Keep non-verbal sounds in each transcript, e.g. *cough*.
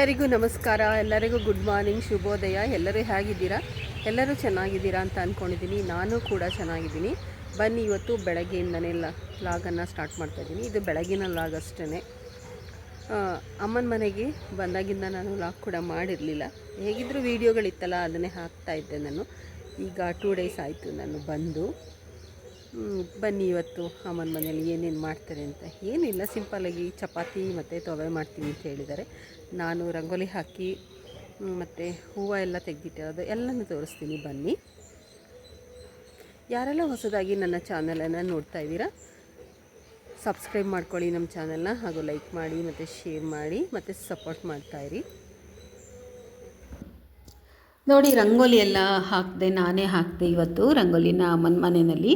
ಎಲ್ಲರಿಗೂ ನಮಸ್ಕಾರ, ಎಲ್ಲರಿಗೂ ಗುಡ್ ಮಾರ್ನಿಂಗ್ ಶುಭೋದಯ. ಎಲ್ಲರೂ ಹೇಗಿದ್ದೀರಾ? ಎಲ್ಲರೂ ಚೆನ್ನಾಗಿದ್ದೀರಾ ಅಂತ ಅಂದ್ಕೊಂಡಿದ್ದೀನಿ ನಾನು ಕೂಡ ಚೆನ್ನಾಗಿದ್ದೀನಿ. ಬನ್ನಿ, ಇವತ್ತು ಬೆಳಗ್ಗೆಯಿಂದನೇ ಲಾಗನ್ನು ಸ್ಟಾರ್ಟ್ ಮಾಡ್ತಾ ಇದ್ದೀನಿ. ಇದು ಬೆಳಗಿನ ಲಾಗ್ ಅಷ್ಟೇ ಅಮ್ಮನ ಮನೆಗೆ ಬಂದಾಗಿಂದ ನಾನು ಲಾಗ್ ಕೂಡ ಮಾಡಿರಲಿಲ್ಲ. ಹೇಗಿದ್ದರೂ ವೀಡಿಯೋಗಳಿತ್ತಲ್ಲ ಅದನ್ನೇ ಹಾಕ್ತಾ ಇದ್ದೆ ನಾನು. ಈಗ ಟೂ ಡೇಸ್ ಆಯಿತು ನಾನು ಬಂದು. ಬನ್ನಿ ಇವತ್ತು ಅಮ್ಮನ ಮನೇಲಿ ಏನೇನು ಮಾಡ್ತಾರೆ ಅಂತ. ಏನಿಲ್ಲ ಸಿಂಪಲ್ಲಾಗಿ ಚಪಾತಿ ಮತ್ತು ತೊವೆ ಮಾಡ್ತೀನಿ ಅಂತ ಹೇಳಿದ್ದಾರೆ. ನಾನು ರಂಗೋಲಿ ಹಾಕಿ ಮತ್ತು ಹೂವು ಎಲ್ಲ ತೆಗೆದಿಟ್ಟಿರೋದು ಎಲ್ಲನೂ ತೋರಿಸ್ತೀನಿ, ಬನ್ನಿ. ಯಾರೆಲ್ಲ ಹೊಸದಾಗಿ ನನ್ನ ಚಾನಲನ್ನು ನೋಡ್ತಾ ಇದ್ದೀರಾ ಸಬ್ಸ್ಕ್ರೈಬ್ ಮಾಡ್ಕೊಳ್ಳಿ ನಮ್ಮ ಚಾನಲ್ನ ಹಾಗೂ ಲೈಕ್ ಮಾಡಿ, ಮತ್ತು ಶೇರ್ ಮಾಡಿ, ಮತ್ತು ಸಪೋರ್ಟ್ ಮಾಡ್ತಾಯಿರಿ ನೋಡಿ, ರಂಗೋಲಿ ಎಲ್ಲ ಹಾಕಿದೆ, ನಾನೇ ಹಾಕಿದೆ ಇವತ್ತು ರಂಗೋಲಿನ ಅಮ್ಮನ ಮನೆಯಲ್ಲಿ.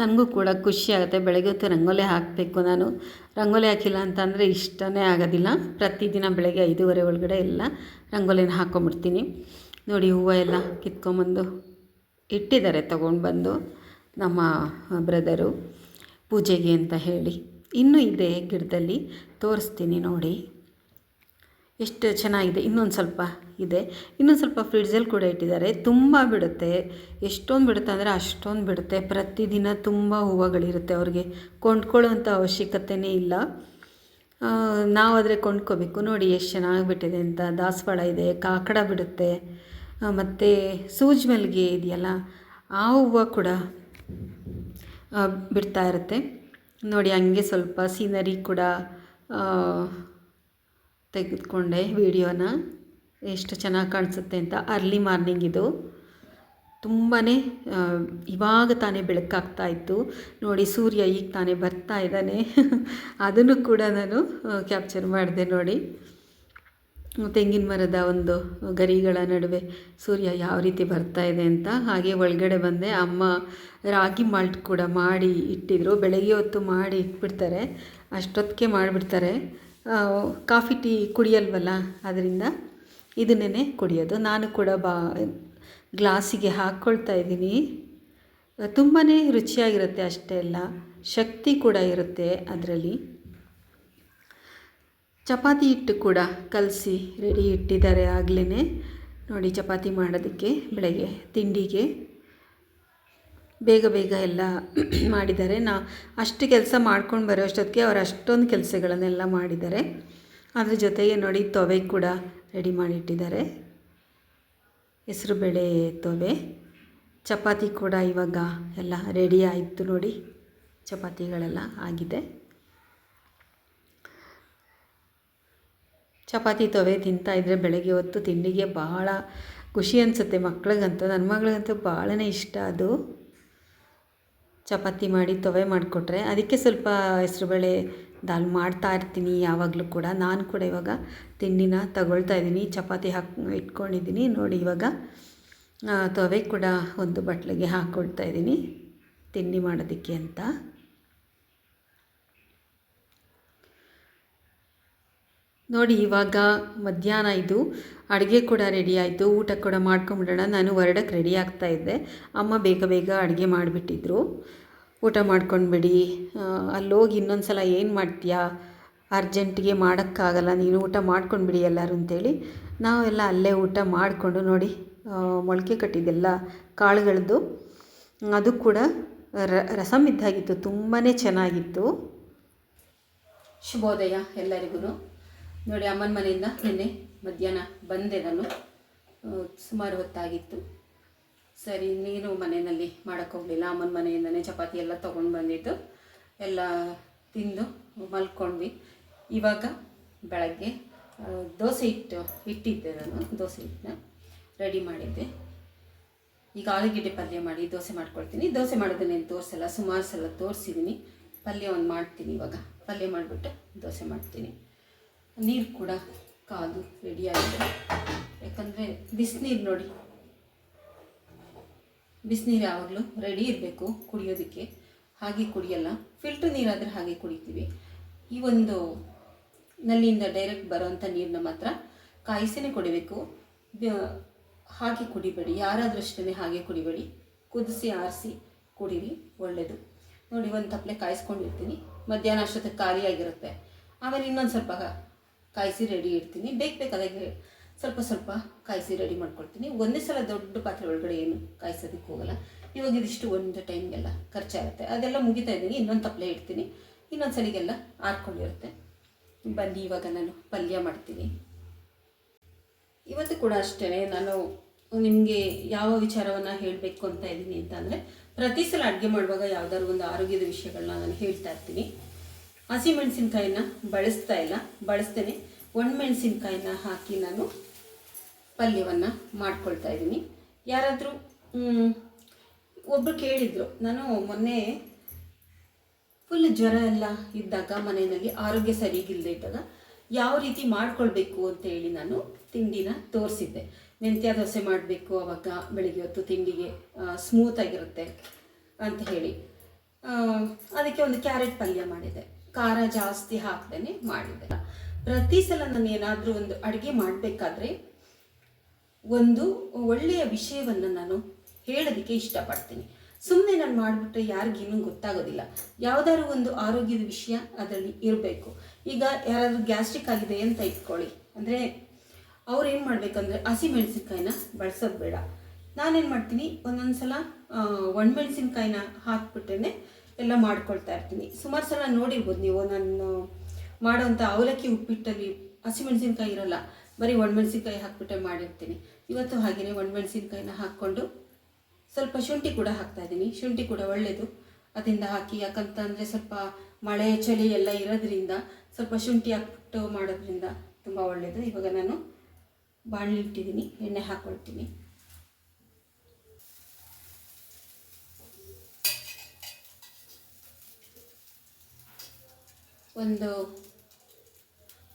ನನಗೂ ಕೂಡ ಖುಷಿ ಆಗುತ್ತೆ. ಬೆಳಗ್ಗೆ ಹೊತ್ತು ರಂಗೋಲಿ ಹಾಕಬೇಕು ನಾನು. ರಂಗೋಲಿ ಹಾಕಿಲ್ಲ ಅಂತಂದರೆ ಇಷ್ಟನೇ ಆಗೋದಿಲ್ಲ. ಪ್ರತಿದಿನ ಬೆಳಗ್ಗೆ ಐದೂವರೆ ಒಳಗಡೆ ಎಲ್ಲ ರಂಗೋಲಿನ ಹಾಕ್ಕೊಂಬಿಡ್ತೀನಿ ನೋಡಿ ಹೂವು ಎಲ್ಲ ಕಿತ್ಕೊಂಬಂದು ಇಟ್ಟಿದ್ದಾರೆ ತೊಗೊಂಡು ಬಂದು ನಮ್ಮ ಬ್ರದರು ಪೂಜೆಗೆ ಅಂತ ಹೇಳಿ. ಇನ್ನೂ ಇದೆ ಗಿಡದಲ್ಲಿ. ತೋರಿಸ್ತೀನಿ ನೋಡಿ. ಎಷ್ಟು ಚೆನ್ನಾಗಿದೆ, ಇನ್ನೊಂದು ಸ್ವಲ್ಪ ಇದೆ. ಇನ್ನೊಂದು ಸ್ವಲ್ಪ ಫ್ರಿಡ್ಜಲ್ಲಿ ಕೂಡ ಇಟ್ಟಿದ್ದಾರೆ. ತುಂಬ ಬಿಡುತ್ತೆ. ಎಷ್ಟೊಂದು ಬಿಡುತ್ತೆ ಅಂದರೆ ಅಷ್ಟೊಂದು ಬಿಡುತ್ತೆ. ಪ್ರತಿದಿನ ತುಂಬ ಹೂವುಗಳಿರುತ್ತೆ ಅವ್ರಿಗೆ. ಕೊಂಡ್ಕೊಳ್ಳೋವಂಥ ಅವಶ್ಯಕತೆಯೇ ಇಲ್ಲ. ನಾವಾದರೆ ಕೊಂಡ್ಕೋಬೇಕು. ನೋಡಿ ಎಷ್ಟು ಚೆನ್ನಾಗಿ ಬಿಟ್ಟಿದೆ ಅಂತ. ದಾಸವಾಳ ಇದೆ, ಕಾಕಡ ಬಿಡುತ್ತೆ. ಮತ್ತು ಸೂಜ್ ಮಲ್ಲಿಗೆ ಇದೆಯಲ್ಲ, ಆ ಹೂವು ಕೂಡ ಬಿಡ್ತಾ ಇರುತ್ತೆ. ನೋಡಿ, ಹಂಗೆ ಸ್ವಲ್ಪ ಸೀನರಿ ಕೂಡ ತೆಗೆದುಕೊಂಡೆ ವಿಡಿಯೋನ. ಎಷ್ಟು ಚೆನ್ನಾಗಿ ಕಾಣಿಸುತ್ತೆ ಅಂತ ಅರ್ಲಿ ಮಾರ್ನಿಂಗ್ ಇದು. ತುಂಬಾ ಇವಾಗ ತಾನೇ ಬೆಳಕಾಗ್ತಾ ಇತ್ತು. ನೋಡಿ, ಸೂರ್ಯ ಈಗ ತಾನೇ ಬರ್ತಾ ಇದ್ದಾನೆ. *laughs* ಅದನ್ನು ಕೂಡ ನಾನು ಕ್ಯಾಪ್ಚರ್ ಮಾಡಿದೆ ನೋಡಿ. ತೆಂಗಿನ ಮರದ ಒಂದು ಗರಿಗಳ ನಡುವೆ ಸೂರ್ಯ ಯಾವ ರೀತಿ ಬರ್ತಾ ಇದೆ ಅಂತ ಹಾಗೆ ಒಳಗಡೆ ಬಂದೆ. ಅಮ್ಮ ರಾಗಿ ಮಾಲ್ಟ್ ಕೂಡ ಮಾಡಿ ಇಟ್ಟಿದ್ರು. ಬೆಳಗ್ಗೆ ಹೊತ್ತು ಮಾಡಿ ಇಟ್ಬಿಡ್ತಾರೆ. ಅಷ್ಟೊತ್ತಿಗೆ ಮಾಡಿಬಿಡ್ತಾರೆ. ಕಾಫಿ ಟೀ ಕುಡಿಯಲ್ವಲ್ಲ? ಅದರಿಂದ ಇದನ್ನೇ ಕುಡಿಯೋದು. ನಾನು ಕೂಡ ಬಾ, ಗ್ಲಾಸಿಗೆ ಹಾಕ್ಕೊಳ್ತಾ ಇದ್ದೀನಿ. ತುಂಬಾ ರುಚಿಯಾಗಿರುತ್ತೆ ಅಷ್ಟೇ ಅಲ್ಲ, ಶಕ್ತಿ ಕೂಡ ಇರುತ್ತೆ ಅದರಲ್ಲಿ. ಚಪಾತಿ ಹಿಟ್ಟು ಕೂಡ ಕಲಸಿ ರೆಡಿ ಇಟ್ಟಿದ್ದಾರೆ ಆಗಲೇ ನೋಡಿ, ಚಪಾತಿ ಮಾಡೋದಕ್ಕೆ, ಬೆಳಗ್ಗೆ ತಿಂಡಿಗೆ. ಬೇಗ ಬೇಗ ಎಲ್ಲ *clears throat* ಮಾಡಿದ್ದಾರೆ. ನಾ ಅಷ್ಟು ಕೆಲಸ ಮಾಡ್ಕೊಂಡು ಬರೋ ಅಷ್ಟೊತ್ತಿಗೆ ಅವ್ರು ಅಷ್ಟೊಂದು ಕೆಲಸಗಳನ್ನೆಲ್ಲ ಮಾಡಿದ್ದಾರೆ. ಅದ್ರ ಜೊತೆಗೆ ನೋಡಿ ತೊವೆ ಕೂಡ ರೆಡಿ ಮಾಡಿಟ್ಟಿದ್ದಾರೆ. ಹೆಸರುಬೇಳೆ ತೊವೆ. ಚಪಾತಿ ಕೂಡ ಇವಾಗ ಎಲ್ಲ ರೆಡಿ ಆಯಿತು ನೋಡಿ. ಚಪಾತಿಗಳೆಲ್ಲ ಆಗಿದೆ. ಚಪಾತಿ ತೊವೆ ತಿಂತಾ ಇದ್ದರೆ ಬೆಳಗ್ಗೆ ಹೊತ್ತು ತಿಂಡಿಗೆ ಭಾಳ ಖುಷಿ ಅನಿಸುತ್ತೆ ಮಕ್ಳಿಗಂತೂ. ನನ್ನ ಮಗಳಿಗಂತೂ ಭಾಳನೇ ಇಷ್ಟ ಅದು. ಚಪಾತಿ ಮಾಡಿ ತೊವೆ ಮಾಡಿಕೊಟ್ರೆ ಅದಕ್ಕೆ ಸ್ವಲ್ಪ ಹೆಸ್ರುಬೇಳೆ ದಾಲ್ ಮಾಡ್ತಾ ಇರ್ತೀನಿ ಯಾವಾಗಲೂ ಕೂಡ. ನಾನು ಕೂಡ ಇವಾಗ ತಿಂಡಿನ ತಗೊಳ್ತಾ ಇದ್ದೀನಿ. ಚಪಾತಿ ಹಾಕಿ, ಇಟ್ಕೊಂಡಿದ್ದೀನಿ. ನೋಡಿ ಇವಾಗ ತೊವೆ ಕೂಡ ಒಂದು ಬಟ್ಲಿಗೆ ಹಾಕ್ಕೊಳ್ತಾ ಇದ್ದೀನಿ. ತಿಂಡಿ ಮಾಡೋದಕ್ಕೆ ಅಂತ. ನೋಡಿ, ಇವಾಗ ಮಧ್ಯಾಹ್ನ ಇದು. ಅಡುಗೆ ಕೂಡ ರೆಡಿ ಆಯಿತು. ಊಟ ಕೂಡ ಮಾಡ್ಕೊಂಬಿಡೋಣ. ನಾನು ಹೊರಡಕ್ಕೆ ರೆಡಿ ಆಗ್ತಾ ಇದ್ದೆ. ಅಮ್ಮ ಬೇಗ ಬೇಗ ಅಡುಗೆ ಮಾಡಿಬಿಟ್ಟಿದ್ರು. ಊಟ ಮಾಡ್ಕೊಂಡ್ಬಿಡಿ. ಅಲ್ಲೋಗಿ ಇನ್ನೊಂದು ಸಲ ಏನು ಮಾಡ್ತೀಯಾ? ಅರ್ಜೆಂಟಿಗೆ ಮಾಡೋಕ್ಕಾಗಲ್ಲ. ನೀನು ಊಟ ಮಾಡ್ಕೊಂಡ್ಬಿಡಿ ಎಲ್ಲರೂ ಅಂತೇಳಿ. ನಾವೆಲ್ಲ ಅಲ್ಲೇ ಊಟ ಮಾಡಿಕೊಂಡು ನೋಡಿ ಮೊಳಕೆ ಕಟ್ಟಿದ್ದೆಲ್ಲ ಕಾಳುಗಳದ್ದು ಅದು ಕೂಡ ರ ರಸಮ್ ಇದ್ದಾಗಿತ್ತು. ತುಂಬಾ ಚೆನ್ನಾಗಿತ್ತು. ಶುಭೋದಯ ಎಲ್ಲರಿಗೂ ನೋಡಿ ಅಮ್ಮನ ಮನೆಯಿಂದ ನಿನ್ನೆ ಮಧ್ಯಾಹ್ನ ಬಂದೆ ನಾನು ಸುಮಾರು ಹೊತ್ತಾಗಿತ್ತು. ಸರಿ, ನೀನು ಮನೆಯಲ್ಲಿ ಮಾಡೋಕ್ಕೋಗಲಿಲ್ಲ ಅಮ್ಮನ ಮನೆಯಿಂದನೇ ಚಪಾತಿ ಎಲ್ಲ ತೊಗೊಂಡು ಬಂದಿದ್ದು, ಎಲ್ಲ ತಿಂದು ಮಲ್ಕೊಂಡ್ವಿ. ಇವಾಗ ಬೆಳಗ್ಗೆ ದೋಸೆ ಹಿಟ್ಟು ಇಟ್ಟಿದ್ದೆ ನಾನು, ದೋಸೆ ಹಿಟ್ಟನ್ನ ರೆಡಿ ಮಾಡಿದ್ದೆ. ಈಗ ಆಲೂಗೆಡ್ಡೆ ಪಲ್ಯ ಮಾಡಿ ದೋಸೆ ಮಾಡ್ಕೊಳ್ತೀನಿ. ದೋಸೆ ಮಾಡೋದನ್ನೇನು ತೋರಿಸಲ್ಲ, ಸುಮಾರು ಸಲ ತೋರಿಸಿದ್ದೀನಿ ಪಲ್ಯ ಒಂದು ಮಾಡ್ತೀನಿ ಇವಾಗ. ಪಲ್ಯ ಮಾಡಿಬಿಟ್ಟು ದೋಸೆ ಮಾಡ್ತೀನಿ. ನೀರು ಕೂಡ ಕಾದು ರೆಡಿಯಾಗಿದೆ ಯಾಕಂದರೆ ಬಿಸಿನೀರು ನೋಡಿ. ಬಿಸಿನೀರು ಯಾವಾಗಲೂ ರೆಡಿ ಇರಬೇಕು ಕುಡಿಯೋದಕ್ಕೆ. ಹಾಗೆ ಕುಡಿಯಲ್ಲ. ಫಿಲ್ಟ್ರ್ ನೀರಾದರೆ ಹಾಗೆ ಕುಡಿತೀವಿ. ಈ ಒಂದು ನಲ್ಲಿಯಿಂದ ಡೈರೆಕ್ಟ್ ಬರೋವಂಥ ನೀರನ್ನ ಮಾತ್ರ ಕಾಯಿಸಿನೇ ಕುಡಿಬೇಕು. ಹಾಗೆ ಕುಡಿಬೇಡಿ. ಯಾರಾದರೂ ಅಷ್ಟೇ ಹಾಗೆ ಕುಡಿಬೇಡಿ. ಕುದಿಸಿ, ಆರಿಸಿ ಕುಡೀರಿ ಒಳ್ಳೆಯದು ನೋಡಿ, ಒಂದು ತಪ್ಪಲೆ ಕಾಯಿಸ್ಕೊಂಡಿರ್ತೀನಿ. ಮಧ್ಯಾಹ್ನ ಅಷ್ಟೊತ್ತಿಗೆ ಖಾಲಿಯಾಗಿರುತ್ತೆ. ಆಮೇಲೆ ಇನ್ನೊಂದು ಸ್ವಲ್ಪ ಕಾಯಿಸಿ ರೆಡಿ ಇಡ್ತೀನಿ. ಬೇಕು ಬೇಕಾದಾಗೆ ಸ್ವಲ್ಪ ಸ್ವಲ್ಪ ಕಾಯಿಸಿ ರೆಡಿ ಮಾಡ್ಕೊಳ್ತೀನಿ. ಒಂದೇ ಸಲ ದೊಡ್ಡ ಪಾತ್ರೆ ಒಳಗಡೆ ಏನು ಕಾಯಿಸೋದಕ್ಕೆ ಹೋಗಲ್ಲ. ಇವಾಗ ಇದಿಷ್ಟು ಒಂದು ಟೈಮ್ಗೆಲ್ಲ ಖರ್ಚಾಗುತ್ತೆ. ಅದೆಲ್ಲ ಮುಗಿತಾ ಇದ್ದೀನಿ. ಇನ್ನೊಂದು ತಪ್ಪಲೆ ಇಡ್ತೀನಿ. ಇನ್ನೊಂದು ಸಲಿಗೆಲ್ಲ ಆರ್ಕೊಂಡಿರುತ್ತೆ. ಬನ್ನಿ, ಇವಾಗ ನಾನು ಪಲ್ಯ ಮಾಡ್ತೀನಿ. ಇವತ್ತು ಕೂಡ ಅಷ್ಟೇ ನಾನು ನಿಮಗೆ ಯಾವ ವಿಚಾರವನ್ನು ಹೇಳಬೇಕು ಅಂತ ಇದ್ದೀನಿ ಅಂತ ಅಂದರೆ, ಪ್ರತಿ ಸಲ ಅಡುಗೆ ಮಾಡುವಾಗ ಯಾವುದಾದ್ರು ಒಂದು ಆರೋಗ್ಯದ ವಿಷಯಗಳನ್ನ ನಾನು ಹೇಳ್ತಾ ಇರ್ತೀನಿ. ಹಸಿಮೆಣಸಿನ್ಕಾಯಿನ ಬಳಸ್ತಾ ಇಲ್ಲ, ಬಳಸ್ತೇನೆ. ಒಣಮೆಣಸಿನ್ಕಾಯಿನ ಹಾಕಿ ನಾನು ಪಲ್ಯವನ್ನು ಮಾಡ್ಕೊಳ್ತಾ ಇದ್ದೀನಿ. ಯಾರಾದರೂ ಒಬ್ಬರು ಕೇಳಿದರು. ನಾನು ಮೊನ್ನೆ ಫುಲ್ ಜ್ವರ ಎಲ್ಲ ಇದ್ದಾಗ ಮನೆಯಲ್ಲಿ ಆರೋಗ್ಯ ಸರಿಗಿಲ್ಲದೆ ಇದ್ದಾಗ ಯಾವ ರೀತಿ ಮಾಡ್ಕೊಳ್ಬೇಕು ಅಂತ ಹೇಳಿ ನಾನು ತಿಂಡಿನ ತೋರಿಸಿದ್ದೆ. ಮೆಂತ್ಯ ದೋಸೆ ಮಾಡಬೇಕು, ಅವಾಗ ಬೆಳಿಗ್ಗೆ ಹೊತ್ತು ತಿಂಡಿಗೆ ಸ್ಮೂತ್ ಆಗಿರುತ್ತೆ ಅಂತ ಹೇಳಿ. ಅದಕ್ಕೆ ಒಂದು ಕ್ಯಾರೆಟ್ ಪಲ್ಯ ಮಾಡಿದೆ ಖಾರ ಜಾಸ್ತಿ ಹಾಕ್ದೇ ಮಾಡಿದೆ. ಪ್ರತಿ ಸಲ ನಾನು ಏನಾದರೂ ಒಂದು ಅಡುಗೆ ಮಾಡಬೇಕಾದ್ರೆ ಒಂದು ಒಳ್ಳೆಯ ವಿಷಯವನ್ನು ನಾನು ಹೇಳೋದಕ್ಕೆ ಇಷ್ಟಪಡ್ತೀನಿ. ಸುಮ್ಮನೆ ನಾನು ಮಾಡಿಬಿಟ್ರೆ ಯಾರಿಗೇನು ಗೊತ್ತಾಗೋದಿಲ್ಲ. ಯಾವುದಾದ್ರು ಒಂದು ಆರೋಗ್ಯದ ವಿಷಯ ಅದರಲ್ಲಿ ಇರಬೇಕು. ಈಗ ಯಾರಾದರೂ ಗ್ಯಾಸ್ಟ್ರಿಕ್ ಆಗಿದೆ ಅಂತ ಇಟ್ಕೊಳ್ಳಿ. ಅಂದರೆ ಅವ್ರು ಏನು ಮಾಡಬೇಕಂದ್ರೆ ಹಸಿಮೆಣಸಿನ್ಕಾಯಿನ ಬಳಸೋದು ಬೇಡ. ನಾನೇನು ಮಾಡ್ತೀನಿ ಒಂದೊಂದು ಸಲ ಒಣಮೆಣಸಿನ್ಕಾಯಿನ ಹಾಕ್ಬಿಟ್ರೆ ಎಲ್ಲ ಮಾಡ್ಕೊಳ್ತಾ ಇರ್ತೀನಿ. ಸುಮಾರು ಸಲ ನೋಡಿರ್ಬೋದು ನೀವು ನಾನು ಮಾಡೋಂಥ ಅವಲಕ್ಕಿ ಉಪ್ಪಿಟ್ಟಲ್ಲಿ ಹಸಿಮೆಣಸಿನ್ಕಾಯಿ ಇರಲ್ಲ, ಬರೀ ಒಣಮೆಣಸಿನ್ಕಾಯಿ ಹಾಕ್ಬಿಟ್ಟೆ ಮಾಡಿರ್ತೀನಿ. ಇವತ್ತು ಹಾಗೆಯೇ ಒಣಮೆಣಸಿನ್ಕಾಯಿನ ಹಾಕ್ಕೊಂಡು ಸ್ವಲ್ಪ ಶುಂಠಿ ಕೂಡ ಹಾಕ್ತಾ ಇದ್ದೀನಿ. ಶುಂಠಿ ಕೂಡ ಒಳ್ಳೆಯದು ಅದರಿಂದ ಹಾಕಿ ಯಾಕಂತಂದರೆ ಸ್ವಲ್ಪ ಮಳೆ ಚಳಿ ಎಲ್ಲ ಇರೋದ್ರಿಂದ ಸ್ವಲ್ಪ ಶುಂಠಿ ಹಾಕ್ಬಿಟ್ಟು ಮಾಡೋದ್ರಿಂದ ತುಂಬ ಒಳ್ಳೆಯದು ಇವಾಗ ನಾನು ಬಾಣಲಿ ಇಟ್ಟಿದ್ದೀನಿ ಎಣ್ಣೆ ಹಾಕ್ಕೊಳ್ತೀನಿ ಒಂದು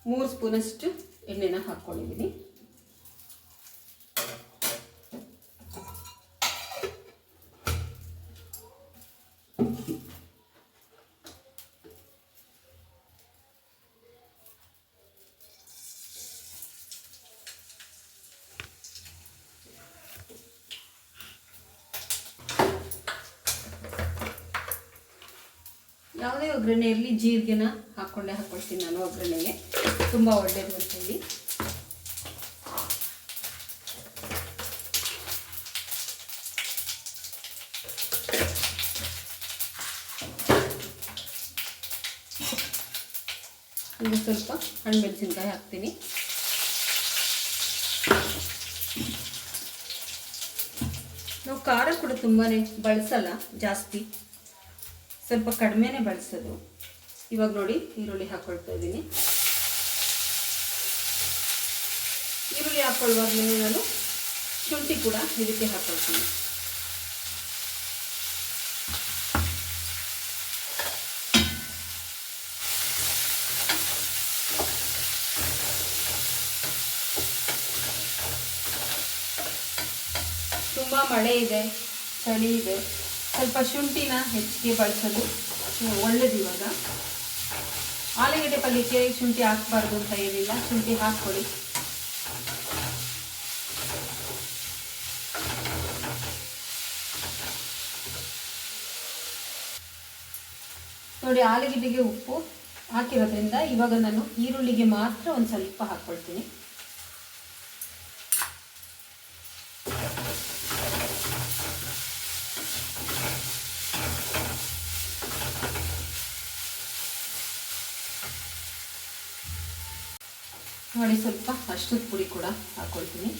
ಮೂರು ಸ್ಪೂನಷ್ಟು ಎಣ್ಣೆನ ಹಾಕ್ಕೊಂಡಿದ್ದೀನಿ. ಯಾವುದೇ ಒಗ್ಗರಣೆ ಇರಲಿ, ಜೀರಿಗೆನ ಹಾಕ್ಕೊಂಡೇ ಹಾಕ್ಕೊಳ್ತೀನಿ ನಾನು ಒಗ್ಗರಣೆಗೆ. ತುಂಬ ಒಳ್ಳೆಯದು ಅಂತ ಹೇಳಿ ಈಗ ಸ್ವಲ್ಪ ಹಣ್ಣು ಮೆಣಸಿನ್ಕಾಯಿ ಹಾಕ್ತೀನಿ. ನಾವು ಖಾರ ಕೂಡ ತುಂಬಾ ಬಳಸಲ್ಲ ಜಾಸ್ತಿ. ಸ್ವಲ್ಪ ಕಡಿಮೆನೆ ಬಳಸೋದು. ಇವಾಗ ನೋಡಿ ಈರುಳ್ಳಿ ಹಾಕ್ಕೊಳ್ತಾ ಇದ್ದೀನಿ. ಈರುಳ್ಳಿ ಹಾಕ್ಕೊಳ್ಳುವಾಗಲೇ ನಾನು ಶುಂಠಿ ಕೂಡ ಇದಕ್ಕೆ ಹಾಕ್ಕೊಳ್ತೀನಿ ತುಂಬ ಮಳೆ ಇದೆ, ಚಳಿ ಇದೆ. ಸ್ವಲ್ಪ ಶುಂಠಿನ ಹೆಚ್ಚಿಗೆ ಬಳಸೋದು. ಒಳ್ಳೇದು ಇವಾಗ. ಆಲೂಗಡ್ಡೆ ಪಲ್ಯಕ್ಕೆ ಶುಂಠಿ ಹಾಕ್ಬಾರ್ದು ಅಂತ ಏನಿಲ್ಲ. ಶುಂಠಿ ಹಾಕ್ಕೊಳ್ಳಿ. ನೋಡಿ, ಆಲೂಗಡ್ಡೆಗೆ ಉಪ್ಪು ಹಾಕಿರೋದ್ರಿಂದ ಇವಾಗ ನಾನು ಈರುಳ್ಳಿಗೆ ಮಾತ್ರ ಒಂದು ಸ್ವಲ್ಪ ಹಾಕ್ಕೊಳ್ತೀನಿ. ನೋಡಿ ಸ್ವಲ್ಪ ಅಷ್ಟದ ಪುಡಿ ಕೂಡ ಹಾಕ್ಕೊಳ್ತೀನಿ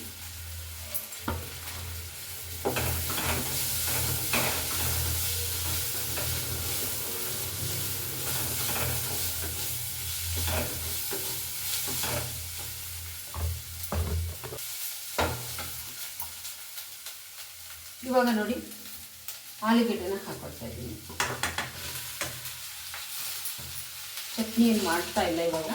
ಇವಾಗ ನೋಡಿ ಆಲೂಗೆಡ್ಡೆನ ಹಾಕೊಳ್ತಾ ಇದ್ದೀನಿ. ಚಟ್ನಿ ಏನು ಮಾಡ್ತಾ ಇಲ್ಲ ಇವಾಗ.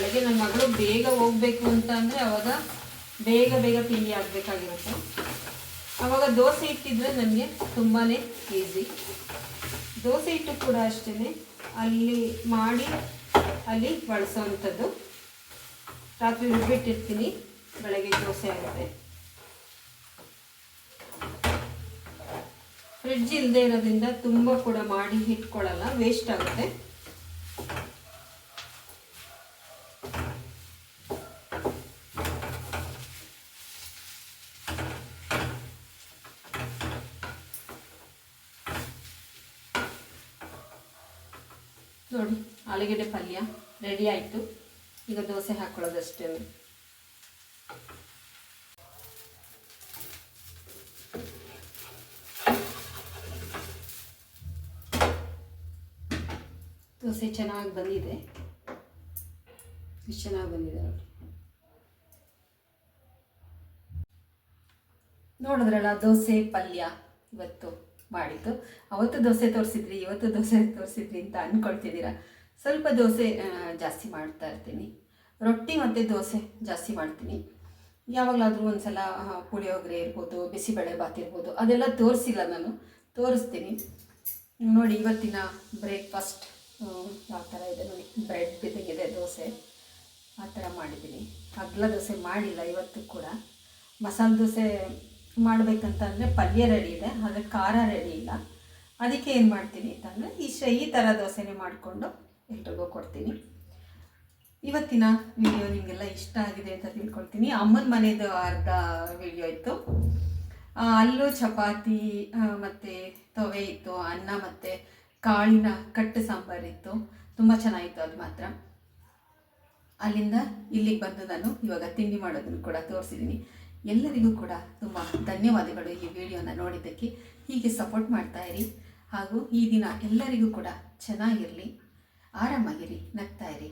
ಬೆಳಗ್ಗೆ ನನ್ನ ಮಗಳು ಬೇಗ ಹೋಗ್ಬೇಕು ಅಂತ ಅಂದರೆ ಅವಾಗ ಬೇಗ ಬೇಗ ತಿಂಡಿ ಆಗಬೇಕಾಗಿರುತ್ತೆ. ಅವಾಗ ದೋಸೆ ಇಟ್ಟಿದ್ರೆ ನನಗೆ ತುಂಬಾ ಈಸಿ ದೋಸೆ ಹಿಟ್ಟು ಕೂಡ ಅಷ್ಟೇ ಅಲ್ಲಿ ಮಾಡಿ ಅಲ್ಲಿ ಬಳಸೋವಂಥದ್ದು ರಾತ್ರಿ ರುಬ್ಬಿಟ್ಟಿರ್ತೀನಿ, ಬೆಳಗ್ಗೆ ದೋಸೆ ಆಗುತ್ತೆ. ಫ್ರಿಡ್ಜ್ ಇಲ್ಲದೆ ಇರೋದ್ರಿಂದ ತುಂಬ ಕೂಡ ಮಾಡಿ ಇಟ್ಕೊಳ್ಳಲ್ಲ ವೇಸ್ಟ್ ಆಗುತ್ತೆ. ನೋಡಿ, ಆಲೂಗೆಡ್ಡೆ ಪಲ್ಯ ರೆಡಿ ಆಯಿತು. ಈಗ ದೋಸೆ ಹಾಕ್ಕೊಳ್ಳೋದಷ್ಟೇ ದೋಸೆ ಚೆನ್ನಾಗಿ ಬಂದಿದೆ. ಎಷ್ಟು ಚೆನ್ನಾಗಿ ಬಂದಿದೆ ನೋಡಿ. ನೋಡಿದ್ರಲ್ಲ, ದೋಸೆ ಪಲ್ಯ ಇವತ್ತು. ಮಾಡಿದ್ದು. ಅವತ್ತು ದೋಸೆ ತೋರಿಸಿದ್ರಿ, ಇವತ್ತು ದೋಸೆ ತೋರಿಸಿದ್ರಿ ಅಂತ ಅಂದ್ಕೊಳ್ತಿದ್ದೀರ ಸ್ವಲ್ಪ ದೋಸೆ ಜಾಸ್ತಿ ಮಾಡ್ತಾ ಇರ್ತೀನಿ. ರೊಟ್ಟಿ ಮತ್ತು ದೋಸೆ ಜಾಸ್ತಿ ಮಾಡ್ತೀನಿ. ಯಾವಾಗಲಾದರೂ ಒಂದು ಸಲ ಪುಳಿಯೋಗರೆ ಇರ್ಬೋದು, ಬಿಸಿಬೇಳೆ ಬಾತ್ ಇರ್ಬೋದು, ಅದೆಲ್ಲ ತೋರಿಸಿಲ್ಲ ನಾನು. ತೋರಿಸ್ತೀನಿ. ನೋಡಿ, ಇವತ್ತಿನ ಬ್ರೇಕ್ಫಾಸ್ಟ್ ಯಾವ ಥರ ಇದೆ ನೋಡಿ. ಬ್ರೆಡ್ ಬಿದ್ದಂಗಿದೆ ದೋಸೆ. ಆ ಥರ ಮಾಡಿದ್ದೀನಿ. ಅಗ್ಲ ದೋಸೆ ಮಾಡಿಲ್ಲ ಇವತ್ತು ಕೂಡ. ಮಸಾಲೆ ದೋಸೆ ಮಾಡಬೇಕಂತ ಅಂದರೆ ಪಲ್ಯ ರೆಡಿ ಇದೆ ಆದರೆ ಖಾರ ರೆಡಿ ಇಲ್ಲ. ಅದಕ್ಕೆ ಏನು ಮಾಡ್ತೀನಿ ಅಂತಂದರೆ ಇಷ್ಟ ಈ ಥರ ದೋಸೆನೇ ಮಾಡಿಕೊಂಡು ಎಲ್ರಿಗೂ ಕೊಡ್ತೀನಿ. ಇವತ್ತಿನ ವಿಡಿಯೋ ನಿಮಗೆಲ್ಲ ಇಷ್ಟ ಆಗಿದೆ ಅಂತ ತಿಳ್ಕೊಳ್ತೀನಿ. ಅಮ್ಮನ ಮನೆಯದು ಅರ್ಧ ವಿಡಿಯೋ ಇತ್ತು. ಅಲ್ಲೂ ಚಪಾತಿ ಮತ್ತು ತೊವೆ ಇತ್ತು, ಅನ್ನ ಮತ್ತು ಕಾಳಿನ ಕಟ್ಟು ಸಾಂಬಾರಿತ್ತು ತುಂಬ ಚೆನ್ನಾಗಿತ್ತು ಅದು ಮಾತ್ರ. ಅಲ್ಲಿಂದ ಇಲ್ಲಿಗೆ ಬಂದು ನಾನು ಇವಾಗ ತಿಂಡಿ ಮಾಡೋದನ್ನು ಕೂಡ ತೋರಿಸಿದ್ದೀನಿ. ಎಲ್ಲರಿಗೂ ಕೂಡ ತುಂಬ ಧನ್ಯವಾದಗಳು ಈ ವಿಡಿಯೋನ ನೋಡಿದ್ದಕ್ಕೆ ಹೀಗೆ ಸಪೋರ್ಟ್ ಮಾಡ್ತಾ ಇರಿ ಹಾಗೂ ಈ ದಿನ ಎಲ್ಲರಿಗೂ ಕೂಡ ಚೆನ್ನಾಗಿರಲಿ, ಆರಾಮಾಗಿರಿ, ನಗ್ತಾ ಇರಿ